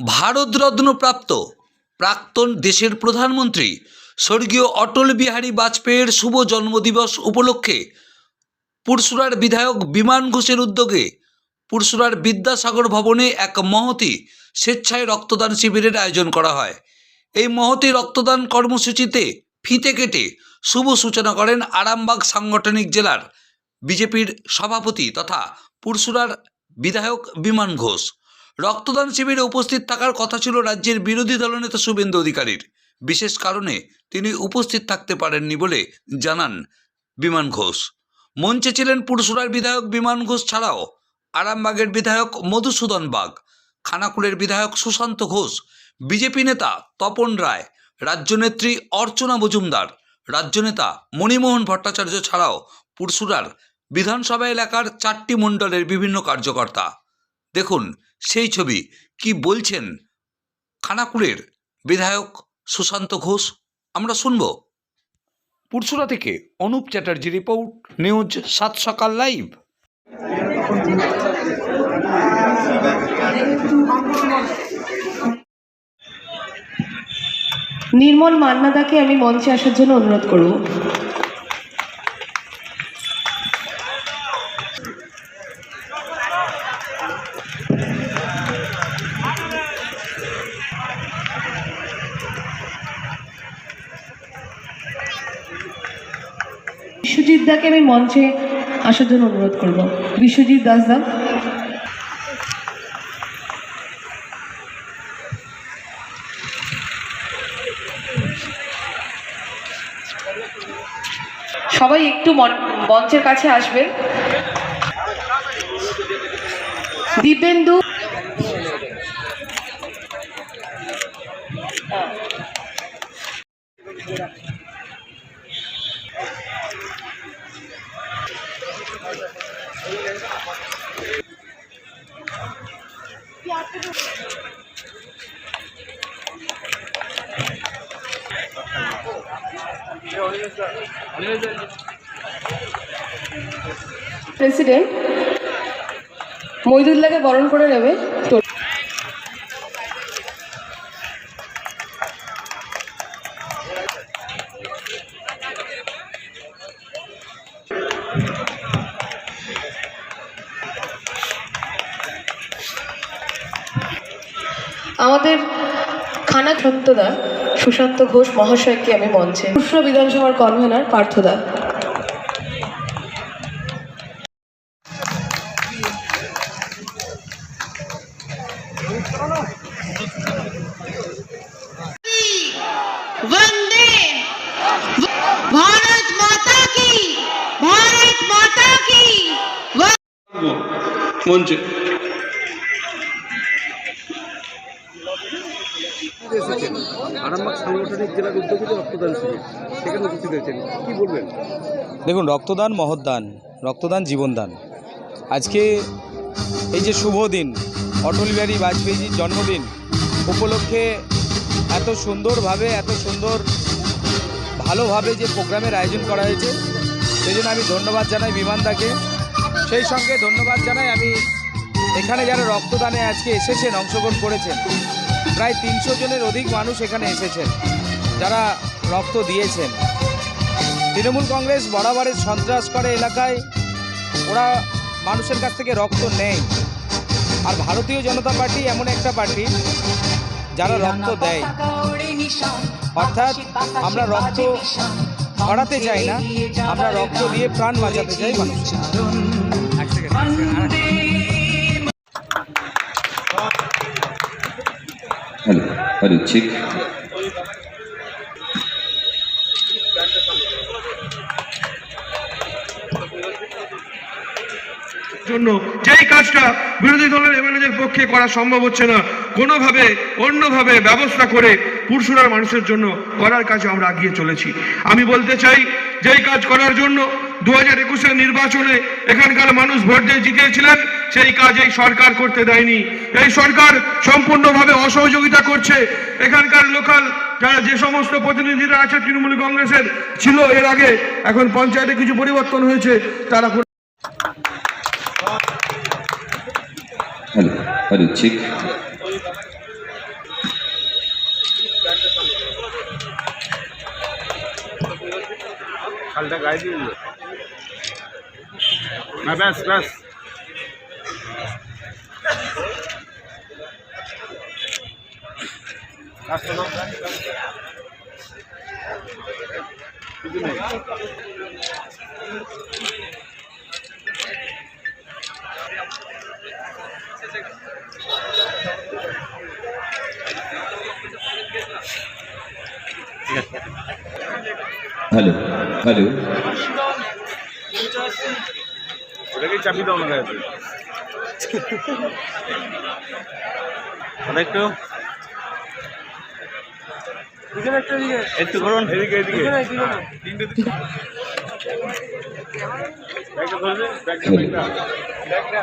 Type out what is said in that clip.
ভারতরত্নপ্রাপ্ত প্রাক্তন দেশের প্রধানমন্ত্রী স্বর্গীয় অটল বিহারী বাজপেয়ীর শুভ জন্মদিবস উপলক্ষে পুরসুরার বিধায়ক বিমান ঘোষের উদ্যোগে পুরসুরার বিদ্যাসাগর ভবনে এক মহতি স্বেচ্ছায় রক্তদান শিবিরের আয়োজন করা হয়। এই মহতি রক্তদান কর্মসূচিতে ফিতে কেটে শুভ সূচনা করেন আরামবাগ সাংগঠনিক জেলার বিজেপির সভাপতি তথা পুরসুরার বিধায়ক বিমান ঘোষ। রক্তদান শিবিরে উপস্থিত থাকার কথা ছিল রাজ্যের বিরোধী দলনেতা শুভেন্দু অধিকারীর। বিশেষ কারণে তিনি উপস্থিত থাকতে পারেননি বলে জানান বিমান ঘোষ। মঞ্চে ছিলেন পুরসুরার বিধায়ক বিমান ঘোষ ছাড়াও আরামবাগের বিধায়ক মধুসূদন বাগ, খানাকুলের বিধায়ক সুশান্ত ঘোষ, বিজেপি নেতা তপন রায়, রাজ্যনেত্রী অর্চনা মজুমদার, রাজ্যনেতা মণিমোহন ভট্টাচার্য ছাড়াও পুরসুরার বিধানসভা এলাকার চারটি মণ্ডলের বিভিন্ন কার্যকর্তা। দেখুন সেই ছবি কি বলছেন খানাকুলের বিধায়ক সুশান্ত ঘোষ? আমরা শুনব। পুরসুরা থেকে অনুপ চ্যাটার্জি রিপোর্ট নিউজ সাত সকাল লাইভ। নির্মল মান্নাদাকে আমি মঞ্চে আসার জন্য অনুরোধ করব। বিশ্বজিৎ দাকে আমি মঞ্চে আসার জন্য অনুরোধ করব। বিশ্বজিৎ দাস দা। সবাই একটু মঞ্চের কাছে আসবে। দিব্যেন্দু প্রেসিডেন্ট মইদুল্লাহকে বরণ করে নেবে তো আমাদের খানা খানাক্ষত্তদা সুশান্ত ঘোষ মহাশয়কে আমি মঞ্চে। খুচরা বিধানসভার কনভেনার পার্থদা। মঞ্চে। সাংগঠনিক জেলার রক্তদান শিবির, সেখানে উপস্থিত হয়েছেন। বলবেন? দেখুন, রক্তদান মহৎদান রক্তদান জীবনদান আজকে এই যে শুভ দিন, অটল বিহারী বাজপেয়ীজির জন্মদিন, উপলক্ষে এত সুন্দরভাবে, এত সুন্দর ভালোভাবে যে প্রোগ্রামের আয়োজন করা হয়েছে, সেই জন্য আমি ধন্যবাদ জানাই বিমানদাকে। সেই সঙ্গে ধন্যবাদ জানাই আমি এখানে যারা রক্তদানে আজকে এসেছেন, অংশগ্রহণ করেছেন, প্রায় তিনশো জনের অধিক মানুষ এখানে এসেছেন। যারা রক্ত দিয়েছেন। তৃণমূল কংগ্রেস বরাবরের সন্ত্রাস করে এলাকায়। ওরা মানুষের কাছ থেকে রক্ত নেয়। আর ভারতীয় জনতা পার্টি এমন একটা পার্টি যারা রক্ত দেয়। অর্থাৎ আমরা রক্ত ছড়াতে চাই না আমরা রক্ত দিয়ে প্রাণ বাঁচাতে চাই মানুষ হ্যালো হ্যালো ঠিক। জন্য যেই কাজটা বিরোধী দলের এমএলএদের পক্ষে করা সম্ভব হচ্ছে না, কোনোভাবে, অন্যভাবে ব্যবস্থা করে পুরসুরার মানুষের জন্য করার কাজে আমরা এগিয়ে চলেছি। আমি বলতে চাই, যেই কাজ করার জন্য দু হাজার একুশের নির্বাচনে এখানকার মানুষ ভোট দিয়ে জিতিয়েছিলেন, সেই কাজ এই সরকার করতে দেয়নি। এই সরকার সম্পূর্ণভাবে অসহযোগিতা করছে। এখানকার লোকাল যারা যে সমস্ত প্রতিনিধিরা আছে, তৃণমূল কংগ্রেসের, ছিল এর আগে, এখন পঞ্চায়েতে কিছু পরিবর্তন হয়েছে, তারা परीक्षित हाँ, बस बस Thank you. Hello hello. ওটাকেই চাপি দাও না অনেকটু একটু করুন। এদিকে এদিকে। ব্যাগটা